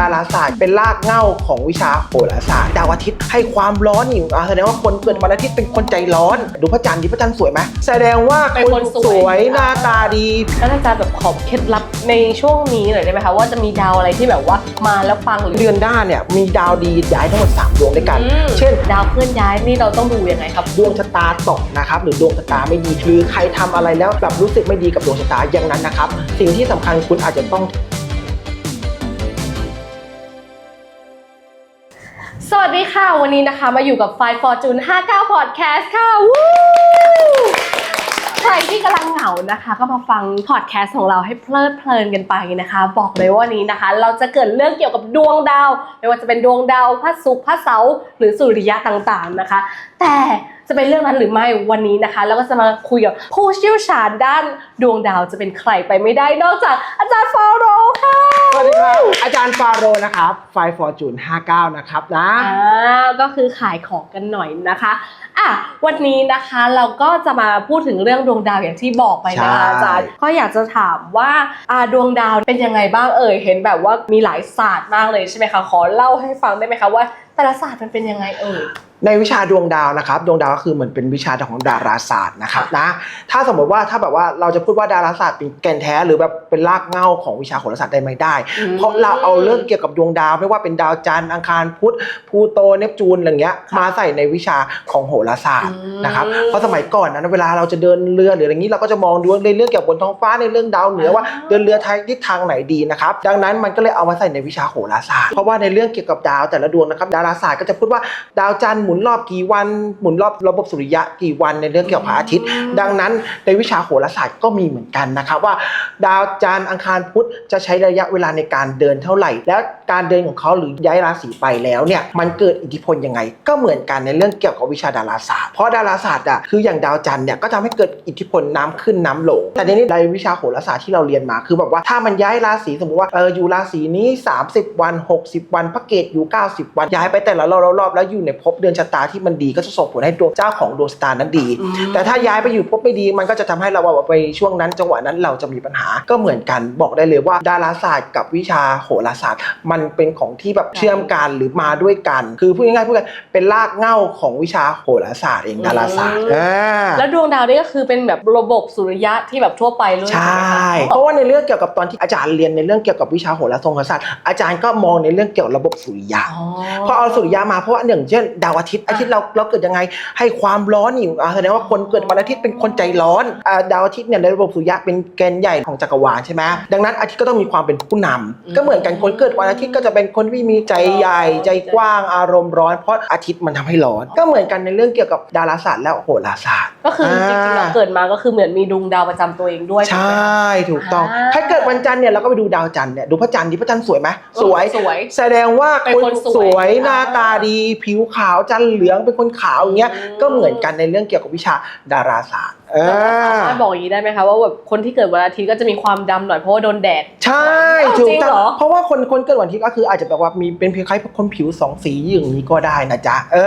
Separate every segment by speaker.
Speaker 1: ดาราศาสตร์เป็นรากเหง้าของวิชาโหราศาสตร์ดาวอาทิตย์ให้ความร้อนอยู่อะแสดงว่าคนเกิดวันอาทิตย์เป็นคนใจร้อน ดูพระจันทร์ดิพระจันทร์สวยไหมแสดงว่า
Speaker 2: เป็นคนสวย
Speaker 1: สวยหน้าตาดี
Speaker 2: แล้วอาจารย์แบบขอเคล็ดลับในช่วงนี้หน่อยได้ไหมคะว่าจะมีดาวอะไรที่แบบว่ามาแล้วปังหรือ
Speaker 1: เดือนหน้าเนี่ยมีดาวดีย้ายทั้งหมด3ดวงด้วยกัน
Speaker 2: อืม
Speaker 1: เช่น
Speaker 2: ดาวเคลื่อนย้ายนี่เราต้องดูยังไงครับ
Speaker 1: ดวงชะตาตกนะครับหรือดวงชะตาไม่ดีหรือใครทำอะไรแล้วแบบรู้สึกไม่ดีกับดวงชะตาอย่างนั้นนะครับ สิ่งที่สำคัญคุณอาจจะต้อง
Speaker 2: สวัสดีค่ะ วันนี้นะคะมาอยู่กับ Five Fortune 59 Podcast ค่ะวู้ ใครที่กำลังเหงานะคะ ก็มาฟังพอดแคสต์ของเราให้เพลิดเพลินกันไปนะคะ บอกเลยว่าวันนี้นะคะ เราจะเกิดเรื่องเกี่ยวกับดวงดาว ไม่ว่าจะเป็นดวงดาวพระศุกร์พระเสาร์หรือสุริยะต่างๆนะคะ แต่จะเป็นเรื่องนั้นหรือไม่วันนี้นะคะเราก็จะมาคุยกับผู้เชี่ยวชาญด้านดวงดาวจะเป็นใครไปไม่ได้นอกจากอาจารย์ฟาโรห์ค่ะ
Speaker 1: สวัสดีครับอาจารย์ฟาโรห์นะครับไฟฟอร์จูน59 นะครับนะ
Speaker 2: อ่าก็คือขายของกันหน่อยนะคะอะวันนี้นะคะเราก็จะมาพูดถึงเรื่องดวงดาวอย่างที่บอกไปนะคะ
Speaker 1: ใช่
Speaker 2: อาจารย์ก็อยากจะถามว่าอ่าดวงดาวเป็นยังไงบ้างเอ่ยเห็นแบบว่ามีหลายศาสตร์มากเลยใช่ไหมคะขอเล่าให้ฟังได้ไหมคะว่า แต่ละศาสตร์มันเป็นยังไงเอ่ย
Speaker 1: ในวิชาดวงดาวนะครับ ดวงดาวก็คือเหมือนเป็นวิชาของดาราศาสตร์นะครับนะถ้าสมมติว่าถ้าแบบว่าเราจะพูดว่าดาราศาสตร์เป็นแก่นแท้หรือแบบเป็นรากเหง้าของวิชาโหราศาสตร์ได้ไหมได้
Speaker 2: อืม
Speaker 1: เพราะเราเอาเรื่องเกี่ยวกับดวงดาวไม่ว่าเป็นดาวจันทร์อังคารพุธพลูโตเนปจูนอะไรเงี้ยมาใส่ในวิชาของโหราศาสตร์
Speaker 2: อืม
Speaker 1: นะครับเพราะสมัยก่อนนะเวลาเราจะเดินเรือหรืออะไรอย่างนี้เราก็จะมองดูในเรื่องเกี่ยวกับบนท้องฟ้าในเรื่องดาวเหนือว่า
Speaker 2: อ่า
Speaker 1: เดินเรือทางทิศทางไหนดีนะครับดังนั้นมันก็เลยเอามาใส่ในวิชาโหราศาสตร์เพราะว่าในเรื่องเกี่ยวกับดาวแต่ละดวงนะครับดาราศาสตร์ก็จะพูดว่าดาวจันทร์หมุนรอบกี่วัน หมุนรอบระบบสุริยะกี่วันในเรื่องเกี่ยวกับพระอาทิตย์ ดังนั้นในวิชาโหราศาสตร์ก็มีเหมือนกันนะครับว่า ดาวจันทร์อังคารพุธจะใช้ระยะเวลาในการเดินเท่าไหร่ แล้ว การเดินของเขาหรือย้ายราศีไปแล้วเนี่ยมันเกิดอิทธิพลยังไง ก็เหมือนกันในเรื่องเกี่ยวกับวิชาดาราศาสตร์เพราะดาราศาสตร์อะคืออย่างดาวจันทร์เนี่ยก็ทำให้เกิดอิทธิพลน้ำขึ้นน้ำลงแต่ในนี้ในวิชาโหราศาสตร์ที่เราเรียนมา คือแบบว่าถ้ามันย้ายราศีสมมติว่าเอออยู่ราศีนี้ 30 วัน 60 วันพระเกตอยู่ 90 วันย้ายไปแต่ละรอบรอบๆแล้วอยู่ในภพเดือนชะตาที่มันดีก็จะส่งผลให้ดวงเจ้าของดวงชะตานั้นดี
Speaker 2: อืม
Speaker 1: แต่ถ้าย้ายไปอยู่ภพไม่ดีมันก็จะทำให้เราว่าไปช่วงนั้นจังหวะนั้นเราจะมีปัญหาก็เหมือนกันบอกได้เลยว่าดาราศาสตร์กับวิชาโหราศาสตร์มันเป็นของที่แบบเชื่อมกันหรือมาด้วยกัน คือพูดง่ายๆพูดกันเป็นรากเหง้าของวิชาโหราศาสตร์เองดาราศาสตร์อ่า
Speaker 2: แล้วดวงดาวนี่ก็คือเป็นแบบระบบสุริยะที่แบบทั่วไปเลย
Speaker 1: ใช่
Speaker 2: ไหมคะ
Speaker 1: เพราะว่าในเรื่องเกี่ยวกับตอนที่อาจารย์เรียนในเรื่องเกี่ยวกับวิชาโหราศาสตร์อาจารย์ก็มองในเรื่องเกี่ยวกับระบบสุริยะ
Speaker 2: อ๋อ
Speaker 1: พอเอาสุริยะมาเพราะว่าหนึ่งเช่นดาวอาทิตย์อาทิตย์เราเราเกิดยังไงให้ความร้อนอยู่อ่าแสดงว่าคนเกิดวันอาทิตย์เป็นคนใจร้อนอ่าดาวอาทิตย์เนี่ยในระบบสุริยะเป็นแกนใหญ่ของจักรวาลใช่ไหมดังนั้นอาทิตย์ก็ต้องมีความเป็นผู้นำก็เหมือนกันคนเกิดวันอาทิตย์ก็จะเป็นคนที่มีใจใหญ่ใจกว้างอารมณ์ร้อน เพราะอาทิตย์มันทำให้ร้อน ก็เหมือนกันในเรื่องเกี่ยวกับดาราศาสตร์และโหราศาสตร์
Speaker 2: ก็คือจริงๆเราเกิดมาก็คือเหมือนมีดวงดาวประจำตัวเองด้วย
Speaker 1: ใช
Speaker 2: ถูกไหมคะ่
Speaker 1: ถูกต้อง
Speaker 2: อ่า
Speaker 1: ถ้าเกิดวันจันทร์เนี่ยเราก็ไปดูดาวจันทร์เนี่ยดูพระจันทร์ดิพระจันทร์สวยไหมสวย
Speaker 2: สวย
Speaker 1: แสดงว่า
Speaker 2: เป็น
Speaker 1: คน
Speaker 2: คนสวย
Speaker 1: สวยหน้า
Speaker 2: อ่า
Speaker 1: ตาดีผิวขาวจันทร์เหลืองเป็นคนขาวอย่างเงี้ย
Speaker 2: อืม
Speaker 1: ก็เหมือนกันในเรื่องเกี่ยวกับวิชาดาราศาสตร์เอ
Speaker 2: เราสา
Speaker 1: อ
Speaker 2: มารถบอกอย่างนี้ได้ไหมคะว่าแบบคนที่เกิดวันอาทิตย์ก็จะมีความดำหน่อยเพราะว่าโดนแดด
Speaker 1: ใช่
Speaker 2: อ้าว
Speaker 1: ถูก
Speaker 2: จริง
Speaker 1: ต้
Speaker 2: เหร
Speaker 1: อ
Speaker 2: อ
Speaker 1: งเพราะว่าคนคนเกิดวันอาทิตย์ก็คืออาจจะแบบว่ามีเป็นเพียงคล้ายคนผิวสองสีอย่างนี้ก็ได้นะจ๊ะเอ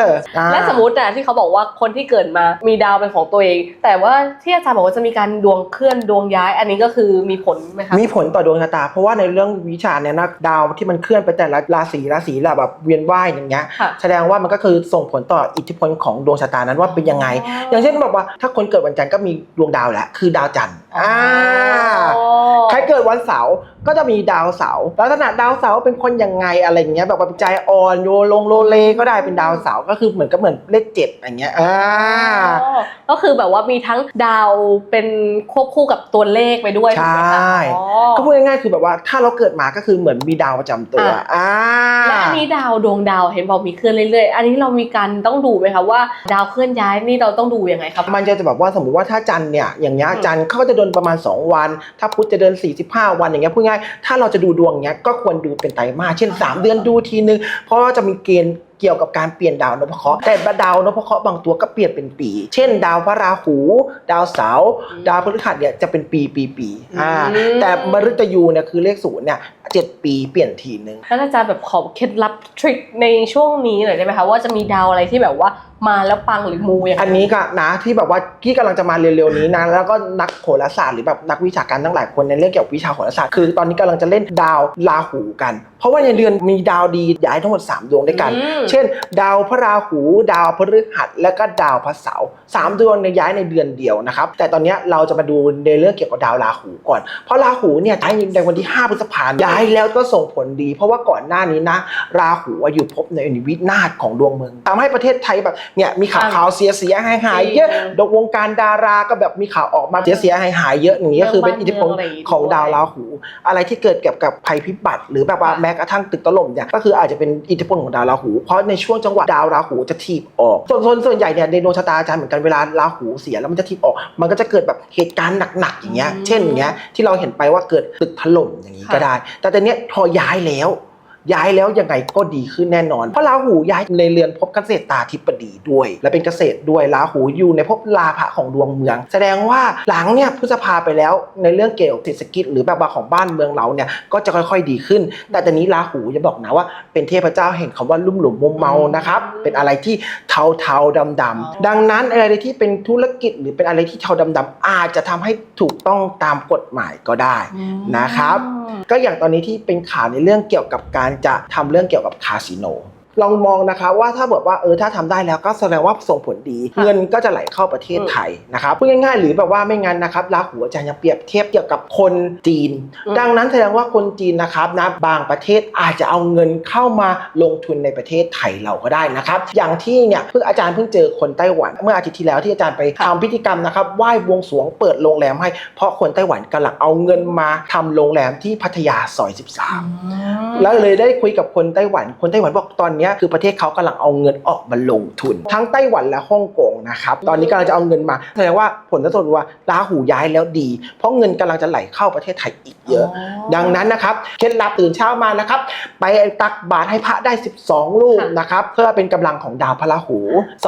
Speaker 1: ออ่า
Speaker 2: และสมมตินะที่เขาบอกว่าคนที่เกิดมามีดาวเป็นของตัวเอง แต่ว่าที่อาจารย์บอกว่าจะมีการดวงเคลื่อนดวงย้าย อันนี้ก็คือมีผลไหมคะ
Speaker 1: มีผลต่อดวงชะตา เพราะว่าในเรื่องวิชาเนี่ยนะดาวที่มันเคลื่อนไปแต่ละราศีราศีละแบบเวียนว่ายอย่างเงี้ย
Speaker 2: ค่ะ
Speaker 1: แสดงว่ามันก็คือส่งผลต่ออิทธิพลของดวงชะตานั้นว่าเป็นยังไง
Speaker 2: อ๋อ
Speaker 1: อ
Speaker 2: อ
Speaker 1: ย่างเช่นแบบว่าถ้าคนเกิดวันจันทร์ก็มีดวงดาวแหละคือดาวจันทร์อ่า
Speaker 2: อ๋อ
Speaker 1: ใครเกิดวันเสาร์ ก็จะมีดาวเสาร์ลักษณะดาวเสาร์เป็นคนยังไงอะไรอย่างเงี้ยแบบว่าเป็นใจอ่อนโยลงโลเลก็ได้เป็นดาวเสาร์ก็คือเหมือนก็เหมือนเลขเจ็ดอย่างเงี้ยอ่า
Speaker 2: อ๋อก็คือแบบว่ามีทั้งดาวเป็นควบคู่กับตัวเลขไปด้วย
Speaker 1: ใช
Speaker 2: ถูกไหมคะ่อ๋อ
Speaker 1: ก็พูดง่ายๆคือแบบว่าถ้าเราเกิดมาก็คือเหมือนมีดาวประจำตัว
Speaker 2: อะ
Speaker 1: อ่า
Speaker 2: และอันนี้ดาวดวงดาวเห็นบอกมีเคลื่อนเรื่อยๆ อันนี้เรามีการต้องดูไหมคะว่าดาวเคลื่อนย้ายนี่เราต้องดูยังไงครับ
Speaker 1: มันจะแบบว่าสมมติว่าถ้าจันทร์เนี่ยอย่างเงี้ย
Speaker 2: อืม
Speaker 1: จันทร์เขาก็จะเดินประมาณ 2 วัน ถ้าพุธจะเดิน 45 วันอย่างเงี้ยพูดง่ายถ้าเราจะดูดวงเงี้ยก็ควรดูเป็นไตรมาสเช่น 3 เดือนดูทีนึง เพราะว่าจะมีเกณฑ์เกี่ยวกับการเปลี่ยนดาวนพเคราะห์แต่ดาวนพเคราะห์บางตัวก็เปลี่ยนเป็นปี เช่น ดาวพระราหู ดาวเสาร์ดาวพฤหัสเนี่ยจะเป็นปีปีปีอ่า
Speaker 2: อืม
Speaker 1: แต่มฤตยูเนี่ยคือเลขศูนย์เนี่ยเจ็ดปีเปลี่ยนทีนึง
Speaker 2: แล้วอาจารย์แบบขอเคล็ดลับทริคในช่วงนี้หน่อยได้ไหมคะว่าจะมีดาวอะไรที่แบบว่า มาแล้วปังหรือมูอย่าง
Speaker 1: อันนี้ก็นะที่แบบว่าที่กำลังจะมาเร็วๆนี้นะแล้วก็นักโหราศาสตร์หรือแบบนักวิชาการทั้งหลายคนในเรื่องเกี่ยวกับวิชาโหราศาสตร์คือตอนนี้กำลังจะเล่นดาวราหูกัน เพราะว่าในเดือนมีดาวดีย้ายทั้งหมด 3 ดวงด้วยกัน
Speaker 2: อืม
Speaker 1: เช่น ดาวพระราหู ดาวพฤหัสและก็ดาวพระเสาร์สามดวงในยย้ายในเดือนเดียวนะครับแต่ตอนเนี้ยเราจะมาดูในเรื่องเกี่ยวกับดาวราหูก่อน เพราะราหูเนี่ยย้ายในวันที่5พฤษภาคมย้ายแล้วก็ส่งผลดี เพราะว่าก่อนหน้านี้นะ ราหูอะอยู่ภพในวินาศของดวงเมืองทำให้ประเทศไทยแบบเนี่ยมีข่าวข่าวเสียเสียหายหายๆเยอะดวงการดาราก็แบบมีข่าวออกมาเสียเสียหายหายๆเยอะอย่างนี้ก็คือเป็นอิทธิพลของดาวราหู อะไรที่เกิดเกี่ยวกับภัยพิบัติ หรือแบบว่าแม้กระทั่งตึกถล่มเนี่ยก็คืออาจจะเป็นอิทธิพลของดาวราหู เพราะในช่วงจังหวะดาวราหูจะถีบออก ส่วนส่วนส่วนใหญ่เนี่ยในดวงชะตาอาจารย์เหมือนกันเวลาราหูเสียแล้วมันจะถีบออก มันก็จะเกิดแบบเหตุการณ์หนักๆอย่างเงี้ย เช่นอย่างเงี้ยที่เราเห็นไปว่าเกิดตึกถล่มอย่างนี้ก็ได้ แต่ตอนเนี้ยพอย้ายแล้ว ย้ายแล้วยังไงก็ดีขึ้นแน่นอน เพราะราหูย้ายในเรือนภพเกษตรตาธิปดีด้วย และเป็นเกษตรด้วยราหูอยู่ในภพลาภะของดวงเมือง แสดงว่าหลังเนี่ยพฤษภาไปแล้วในเรื่องเกี่ยวกับเศรษฐกิจหรือแบบว่าของบ้านเมืองเราเนี่ยก็จะค่อยๆดีขึ้น แต่ตอนนี้ราหูจะบอกนะว่า เป็นเทพเจ้าแห่งคำว่าลุ่มหลุมมุมเมานะครับเป็นอะไรที่เทาเทาๆดำดำๆดังนั้นอะไรที่เป็นธุรกิจหรือเป็นอะไรที่เทาดำๆอาจจะทำให้ถูกต้องตามกฎหมายก็ได้นะครับ ก็อย่างตอนนี้ที่เป็นข่าวในเรื่องเกี่ยวกับการจะทำเรื่องเกี่ยวกับคาสิโน ลองมองนะคะว่าถ้าแบบว่าเออถ้าทำได้แล้วก็แสดงว่าส่งผลดี
Speaker 2: ค่ะ
Speaker 1: เงินก็จะไหลเข้าประเทศไทยนะครับพูดง่ายๆ หรือแบบว่าไม่งั้นนะครับราหูอาจารย์ยังเปรียบเทียบเกี่ยวกับคนจีน
Speaker 2: อืม
Speaker 1: ดังนั้นแสดงว่าคนจีนนะครับนะบางประเทศอาจจะเอาเงินเข้ามาลงทุนในประเทศไทยเราก็ได้นะครับ อย่างที่เนี่ยเพิ่งอาจารย์เพิ่งเจอคนไต้หวัน เมื่ออาทิตย์ที่แล้วที่อาจารย์ไปทำพิธีกรรมนะครับไหว้บวงสรวงเปิดโรงแรมให้ เพราะคนไต้หวันกำลังเอาเงินมาทำโรงแรมที่พัทยาซอย 13 แล้วเลยได้คุยกับคนไต้หวัน คนไต้หวันบอกตอนเนี้ยคือประเทศเขากำลังเอาเงินออกมาลงทุน ทั้งไต้หวันและฮ่องกงนะครับตอนนี้กำลังจะเอาเงินมาแสดงว่าผลสรุปว่าราหูย้ายแล้วดี เพราะเงินกำลังจะไหลเข้าประเทศไทยอีกเยอะ ดังนั้นนะครับเคล็ดลับตื่นเช้ามานะครับไปตักบาตรให้พระได้ 12 ลูก
Speaker 2: ค่ะ
Speaker 1: นะครับเพื่อเป็นกำลังของดาวพระราหู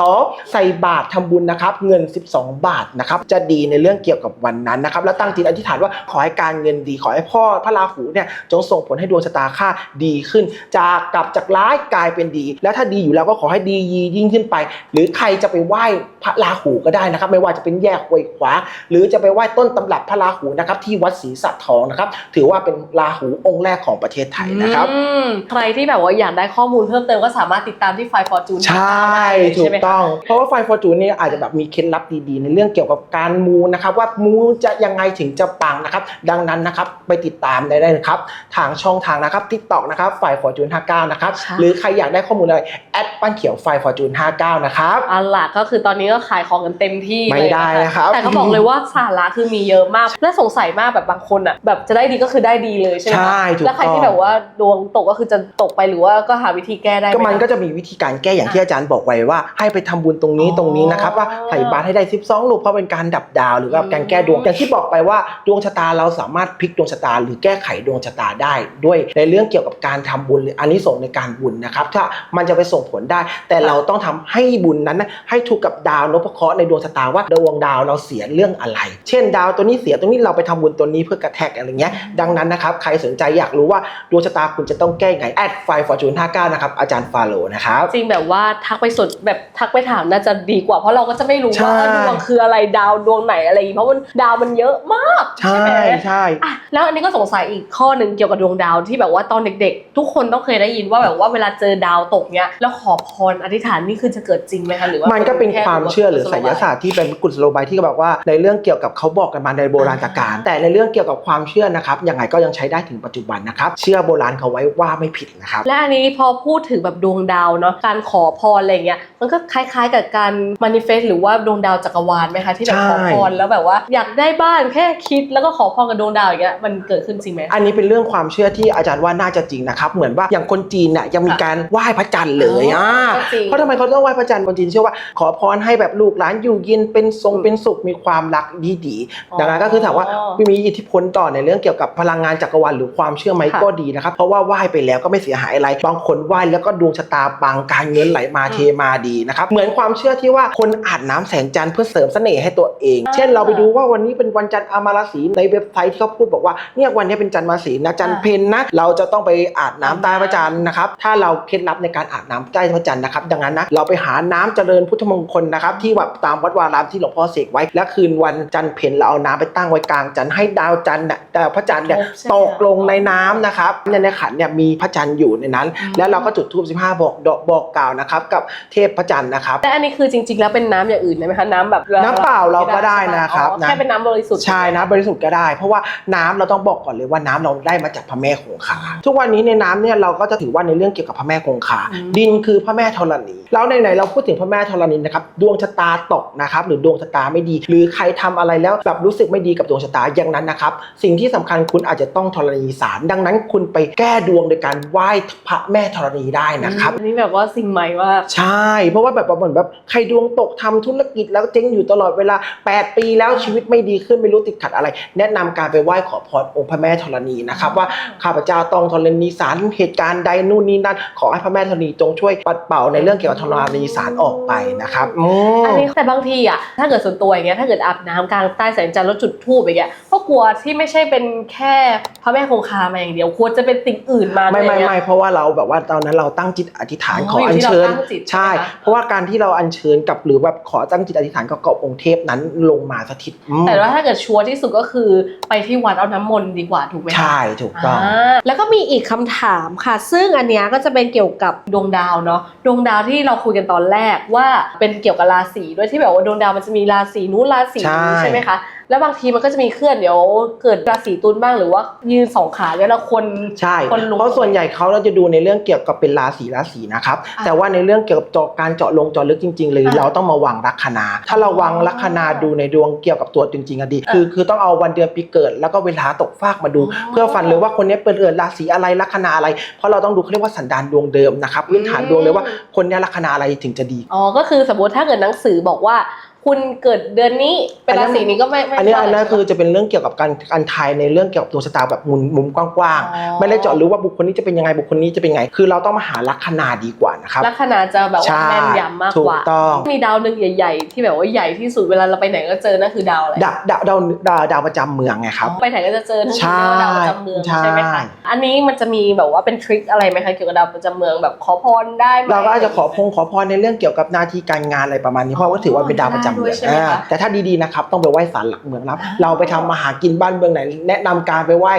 Speaker 1: 2. ใส่บาตรทำบุญนะครับเงิน 12 บาทนะครับจะดีในเรื่องเกี่ยวกับวันนั้นนะครับแล้วตั้งจิตอธิษฐานว่าขอให้การเงินดีขอให้พ่อพระราหูเนี่ยจงส่งผลให้ดวงชะตาข้าดีขึ้น จากกลับจากร้ายกลายเป็นดี แล้วถ้าดีอยู่แล้วก็ขอให้ดียิ่งขึ้นไป หรือใครจะไปไหว้พระราหูก็ได้นะครับ ไม่ว่าจะเป็นแยกห้วยขวา หรือจะไปไหว้ต้นตำรับพระราหูนะครับที่วัดศรีสะทองนะครับ ถือว่าเป็นราหูองค์แรกของประเทศไทยนะครับ
Speaker 2: อืมใครที่แบบว่าอยากได้ข้อมูลเพิ่มเติมก็สามารถติดตามที่ไฟฟอร์จูน
Speaker 1: ใช่ถูกต้อง เพราะว่าไฟฟอร์จูนเนี่ยอาจจะแบบมีเคล็ดลับดีๆ ในเรื่องเกี่ยวกับการมูนะครับว่ามูจะยังไงถึงจะปังนะครับ ดังนั้นนะครับไปติดตามได้เลยนะครับทางช่องทางนะครับทิกตอกนะครับไฟฟอร์จูน59นะครับ
Speaker 2: ใช่
Speaker 1: หรือใครอยากได้ข้อมูลอะไรแอดปั้นเขียวไฟฟอร์จูน59นะครับ
Speaker 2: อันล่ะก็คือตอนนี้ก็ขายของกันเต็มที่
Speaker 1: ไม่
Speaker 2: เลย
Speaker 1: ได้นะครับ
Speaker 2: แต่ก็บอกเลยว่าสาระคือมีเยอะมากน่าสงสัยมากแบบบางคนอะแบบจะได้ดีก็คือได้ดีเลยใช่ไหมคะ
Speaker 1: ใช่ถูก
Speaker 2: แล้วใคร
Speaker 1: ต้อง
Speaker 2: ที่แบบว่าดวงตกก็คือจะตกไปหรือว่าก็หาวิธีแก้ได้ไห
Speaker 1: ก็มัน
Speaker 2: คะ
Speaker 1: ก็จะมีวิธีการแก้อย่างที่อาจารย์บอกไว้ว่า ให้ไปทำบุญตรงนี้
Speaker 2: อ๋อ
Speaker 1: ตรงนี้นะครับว่าใส่บาตรให้ได้ 12ลูกเพราะเป็นการดับดาวหรือว่า
Speaker 2: อืม
Speaker 1: การแก้ดวง อย่างที่บอกไปว่าดวงชะตาเราสามารถพลิกดวงชะตา หรือแก้ไขดวงชะตาได้ด้วยในเรื่องเกี่ยวกับการทำบุญหรืออันนี้ส่งส์ในการบุญนะครับ ถ้ามันจะไปส่งผลได้ แต่เราต้องทำให้บุญนั้นนะให้ถูกกับดาวนพเคราะห์ในดวงชะตาว่าดวงดาวเราเสียเรื่องอะไร เช่น ดาวตัวนี้เสียตรงนี้เราไปทำบุญตัวนี้เพื่อกระแทกอะไรเงี้ยดังนั้นนะครับใครสนใจอยากรู้ว่าดวงชะตาคุณจะต้องแก้ไงแอดไฟฟอร์จูน59นะครับอาจารย์ฟาโลนะครับ
Speaker 2: จริงแบบว่าทักไปสดแบบทักไปถามน่าจะดีกว่าเพราะเราก็จะไม่รู้
Speaker 1: ใช่
Speaker 2: ว่าเออดวงคืออะไรดาวดวงไหนอะไรอย่างงี้เพราะมันดาวมันเยอะมาก
Speaker 1: ใช่
Speaker 2: ไหม
Speaker 1: ใช่
Speaker 2: อะแล้วอันนี้ก็สงสัยอีกข้อหนึ่งเกี่ยวกับดวงดาวที่แบบว่าตอนเด็กๆ ทุกคนต้องเคยได้ยินว่าแบบว่าเวลาเจอดาวตกเนี้ยแล้วขอพรอธิษฐานนี่คือจะเกิดจริงไหมคะหรือว่า
Speaker 1: มั
Speaker 2: มัน
Speaker 1: ก็เป็นความเชื่อหรือไสยศาสตร์ที่เป็นกุศโลบายที่แบบว่าในเรื่องเกี่ยวกับเขาบอกกันมาในโบราณกาลแต่ในเรื่องเกี่ยวกับความเชื่อนะครับยังไงก็ยังใช้ได้ถึงปัจจุบันนะครับเชื่อโบราณเขาไว้ว่าไม่ผิดนะครับ
Speaker 2: และอันนี้พอพูดถึงแบบดวงดาวเนาะการขอพรอะไรเงี้ยมันก็คล้ายๆกับการมานิเฟสหรือว่าดวงดาวจักรวาลไหมคะที่แบบขอ
Speaker 1: ใช่
Speaker 2: พรแล้วแบบว่า อยากได้บ้านแค่คิดแล้วก็ขอพรกับดวงดาวอย่างเงี้ยมันเกิดขึ้นจริงไหม
Speaker 1: อันนี้เป็นเรื่องความเชื่อที่อาจารย์ว่าน่าจะจริงนะครับ เหมือนว่าอย่างคนจีนเนี่ยยังมีการไหว้พระจันทร์เลยอ่า
Speaker 2: ก็จริง
Speaker 1: เพราะทำไมเขาต้องไหว้พระจันทร์คนจีนเชื่อว่า ขอพรให้แบบลูกหลานอยู่เย็นเป็นทรงเป็นสุขมีความรักดีดีๆดังนั้นก็คือถามว่า
Speaker 2: อ๋อ
Speaker 1: มีอิทธิพลต่อในเรื่องเกี่ยวกับพลังงานจักรวาลหรือความเชื่อไหม
Speaker 2: ค่ะ
Speaker 1: ก็ดีนะครับ เพราะว่าไหว้ไปแล้วก็ไม่เสียหายอะไรบางคนไหว้แล้วก็ดวงชะตาปังการเงินไหลมาเทมาดีนะครับเหมือนความเชื่อที่ว่าคนอาบน้ำแสงจันทร์เพื่อเสริมเสน่ห์ให้ตัวเอง เช่นเราไปดูว่าวันนี้เป็นวันจันทร์อมาราศีในเว็บไซต์ที่เขาพูดบอกว่าเนี่ยวันนี้เป็นจันทร์มาศีนะจันทร์เพนนะเราจะต้องไปอาบน้ำใต้พระจันทร์นะครับ ถ้าเราเคล็ดลับในการอาบน้ำพใต้พระจันทร์นะครับ ดังนั้นนะเราไปหาน้ำเจริญพุทธมงคลนะครับที่แบบตามวัดวารามที่หลวงพ่อเสกไว้ และคืนวันจันทร์เพ็ญเราเอาน้ำไปตั้งไว้กลางจันทร์ให้ดาวจันทร์น่ะดาวพระจันทร์เนี่ย
Speaker 2: ใช่ไหม
Speaker 1: ตกลงในน้ำนะครับในในขันเนี่ยมีพระจันทร์อยู่ในนั้น
Speaker 2: อืม
Speaker 1: แล้วเราก็จุดธูป15บอกดอกบอกกล่าวนะครับกับเทพพระจันทร์นะครับ
Speaker 2: แต่อันนี้คือจริง ๆ แล้วเป็นน้ำอย่างอื่นได้ไหมคะน้ำแบบ
Speaker 1: น้ำเปล่าเราก็ได้นะครับ
Speaker 2: อ๋อ
Speaker 1: นะ
Speaker 2: แค่เป็นน้ำบริสุทธิ์
Speaker 1: ใช่นะบริสุทธิ์ก็ได้ เพราะว่าน้ำเราต้องบอกก่อนเลยว่าน้ำเราได้มาจากพระแม่คงคาทุกวันนี้ในน้ำเนี่ยเราก็จะถือว่าในเรื่องเกี่ยวกับพระแม่คงคา
Speaker 2: อืม
Speaker 1: ดินคือพระแม่ธรณีแล้วในไหนๆเราพูดถึงพระแม่ธรณีนะครับดวงชะตาตกนะครับหรือดวงชะตาไม่ดี หรือใครทำอะไรแล้วแบบรู้สึกไม่ดีกับดวงชะตาอย่างนั้นนะครับสิ่งที่สำคัญคุณอาจจะต้องธรณีสารดังนั้นคุณไปแก้ดวงโดยการไหว้พระแม่ธรณีได้นะครับ
Speaker 2: อันนี้แบบว่าสิ่งใหม่มาก
Speaker 1: ใช่ เพราะว่าแบบเหมือนแบบใครดวงตกทำธุรกิจแล้วเจ๊งอยู่ตลอดเวลา 8 ปีแล้วชีวิตไม่ดีขึ้นไม่รู้ติดขัดอะไร แนะนำการไปไหว้ขอพรองค์พระแม่ธรณีนะครับว่าข้าพเจ้าต้องธรณีสารเหตุการณ์ใดนู่นนี่นั่นขอให้พระแม่ธรณีจงช่วยปัดเป่าในเรื่องเกี่ยวกับธรณีสารออกไปนะครับอืม
Speaker 2: อันนี้แต่บางทีอะถ้าเกิดส่วนตัวอย่างเงี้ยถ้าเกิดอาบน้ำกลางใต้แสงจันทร์แล้วจุดธูปอย่างเงี้ยก็กลัวที่ไม่ใช่เป็นแค่พระแม่คงคามาอย่างเดียวควรจะเป็นสิ่งอื่นมา
Speaker 1: ไม่
Speaker 2: ด้วย
Speaker 1: ไม่
Speaker 2: อย่าง
Speaker 1: ไม่
Speaker 2: เงี้ย
Speaker 1: เพราะว่าเราแบบว่าตอนนั้นเราตั้งจิตอธิษฐาน
Speaker 2: อ๋อ
Speaker 1: ขอ
Speaker 2: อยู่
Speaker 1: อัญ
Speaker 2: ที่เรา
Speaker 1: เชิญ
Speaker 2: ตั้งจิต
Speaker 1: ใช่
Speaker 2: ใช่ ไหมคะ
Speaker 1: เพราะว่าการที่เราอัญเชิญกับหรือแบบขอตั้งจิตอธิษฐานกับกับองค์เทพนั้นลงมาสถิตอืม
Speaker 2: แต่ว่าถ้าเกิดชัวร์ที่สุดก็คือไปที่วัดเอาน้ำมนต์ดีกว่าถูกไหมคะ
Speaker 1: ใช่ถูกต้อง
Speaker 2: อ่าแล้วก็มีอีกคำถามค่ะ ซึ่งอันเนี้ยก็จะเป็นเกี่ยวกับดวงดาวเนาะดวงดาวที่เราคุยกันตอนแรกว่าเป็นเกี่ยวกับราศีด้วยที่แบบว่าดวงดาวมันจะมีราศีนู้นราศีนี้
Speaker 1: ใช่
Speaker 2: ใช่ไหมคะแล้วบางทีมันก็จะมีเคลื่อนเดี๋ยวเกิดราศีตุลบ้างหรือว่ายืนสองขาเนี่ยแล้วคน
Speaker 1: ใช่
Speaker 2: คนรู้
Speaker 1: เพราะส่วนใหญ่เขาเราจะดูในเรื่องเกี่ยวกับเป็นราศีราศีนะครับ
Speaker 2: อะ
Speaker 1: แต่ว่าในเรื่องเกี่ยวกับเจาะการเจาะลงเจาะลึกจริงๆเลย
Speaker 2: อะ
Speaker 1: เราต้องมาวางลัคนา ถ้าเราวางลัคนาดูในดวงเกี่ยวกับตัวจริงๆอะดี
Speaker 2: อะ
Speaker 1: คือคือต้องเอาวันเดือนปีเกิด แล้วก็เวลาตกฟากมาดู
Speaker 2: อ๋อ
Speaker 1: เพื่อฟันเลยว่าคนนี้เป็นเกิดราศีอะไรลัคนาอะไร เพราะเราต้องดูเขาเรียกว่าสันดานดวงเดิมนะครับพื้นฐานดวงเลยว่าคนนี้ลัคนาอะไรถึงจะดี
Speaker 2: อ๋อก็คือสมมติถ้าเกิดหนังสือบอกว่า คุณเกิดเดือนนี้เป็นราศีนี้ก็ไม่ไม่
Speaker 1: อันนี้
Speaker 2: ใช่
Speaker 1: อันนั้น
Speaker 2: ใช่ไหม
Speaker 1: คือจะเป็นเรื่องเกี่ยวกับการการทายในเรื่องเกี่ยวกับดวงชะตาแบบมุมมุมกว้าง
Speaker 2: อ๋อ
Speaker 1: ๆไม่ได้เจาะรู้ว่าบุคคลนี้จะเป็นยังไงบุคคลนี้จะเป็นไง คือเราต้องมาหาลัคนาดีกว่า นะครับ
Speaker 2: ลัคนาจะแบบว่า
Speaker 1: ใช่
Speaker 2: แม่นยำมาก
Speaker 1: ถู
Speaker 2: ก
Speaker 1: ก
Speaker 2: ว่า
Speaker 1: ต้อง
Speaker 2: มีดาวหนึ่งใหญ่ ๆ ที่แบบว่าใหญ่ที่สุดเวลาเราไปไหนก็เจอนั่นคือดาวอะไร
Speaker 1: ดาวดาวดาวดาวดาวประจำเมืองไงครับ
Speaker 2: ไปไหนก็จะเจอทั้ง
Speaker 1: ใช่
Speaker 2: ดาวประจำเมือง
Speaker 1: ใช่
Speaker 2: ใช่ไหมคะอันนี้มันจะมีแบบว่าเป็นทริคอะไรไหมคะเกี่ยวกับดาวประจำเมืองแบบขอพรได้ไหม
Speaker 1: เราก็อาจจะขอพงขอพรในเรื่องเกี่ยวกับหน้าที่การงานอะไรประมาณนี้เพราะว่าถือว่าเป็นดาวประจำเมือง
Speaker 2: ได้ด้วยใช่ไหมคะ
Speaker 1: อ่าแต่ถ้าดีๆนะครับต้องไปไหว้ศาลหลักเมืองนะครับ
Speaker 2: อ่า
Speaker 1: เราไปทำมาหากินบ้านเมืองไหน แนะนำการไปไหว้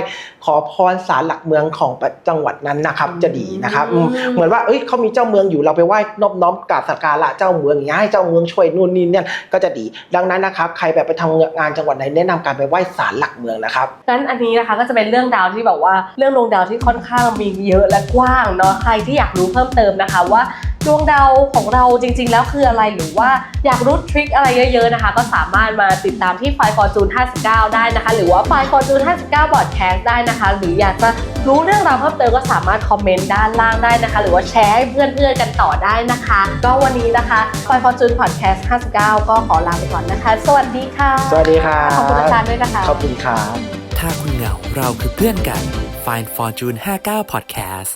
Speaker 1: ขอพรศาลหลักเมืองของจังหวัดนั้นนะครับจะดีนะครับอืมเหมือนว่าเอ้ยเขามีเจ้าเมืองอยู่เราไปไหว้นอบน้อมกราบสักการะเจ้าเมืองอย่างเงี้ยให้เจ้าเมืองช่วยนู่นนี่เนี่ยก็จะดี ดังนั้นนะครับใครแบบไปทำงานจังหวัดไหนแนะนำการไปไหว้ศาลหลักเมืองนะครับ
Speaker 2: งั้นอันนี้นะคะก็จะเป็นเรื่องดาวที่แบบว่าเรื่องดวงดาวที่ค่อนข้างมีเยอะและกว้างเนาะใครที่อยากรู้เพิ่มเติมนะคะว่าดวงดาวของเราจริง ๆ แล้วคืออะไรหรือว่าอยากรู้ทริคอะไรเยอะๆนะคะ ก็สามารถมาติดตามที่ไฟฟอร์จูน59 ได้นะคะ หรือว่าไฟฟอร์จูน59บอดแคสต์ได้นะคะ หรืออยากจะ รู้เรื่องราวเพิ่มเติมก็สามารถคอมเมนต์ด้านล่างได้นะคะ หรือว่าแชร์ให้เพื่อนๆกันต่อได้นะคะ ก็วันนี้นะคะไฟฟอร์จูนพอดแคสต์59 ก็ขอลาไปก่อนนะคะ สวัสดีค่ะ
Speaker 1: สวัสดีครับ
Speaker 2: ขอบคุณอาจารย์ด้วยนะคะ
Speaker 1: ขอบคุณครับ
Speaker 3: ถ้าคุณเหงาเราคือเพื่อนกัน Find Fortune 59 Podcast